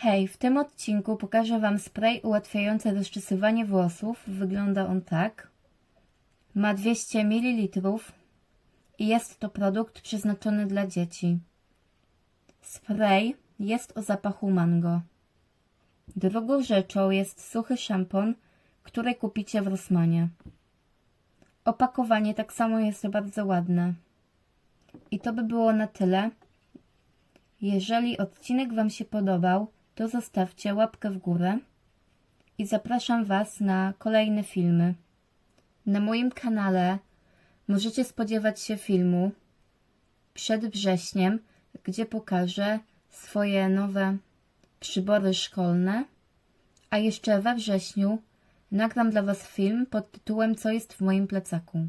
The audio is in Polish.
Hej, w tym odcinku pokażę Wam spray ułatwiający rozczesywanie włosów. Wygląda on tak. Ma 200 ml i jest to produkt przeznaczony dla dzieci. Spray jest o zapachu mango. Drugą rzeczą jest suchy szampon, który kupicie w Rossmanie. Opakowanie tak samo jest bardzo ładne. I to by było na tyle. Jeżeli odcinek Wam się podobał, to zostawcie łapkę w górę i zapraszam Was na kolejne filmy. Na moim kanale możecie spodziewać się filmu przed wrześniem, gdzie pokażę swoje nowe przybory szkolne, a jeszcze we wrześniu nagram dla Was film pod tytułem Co jest w moim plecaku.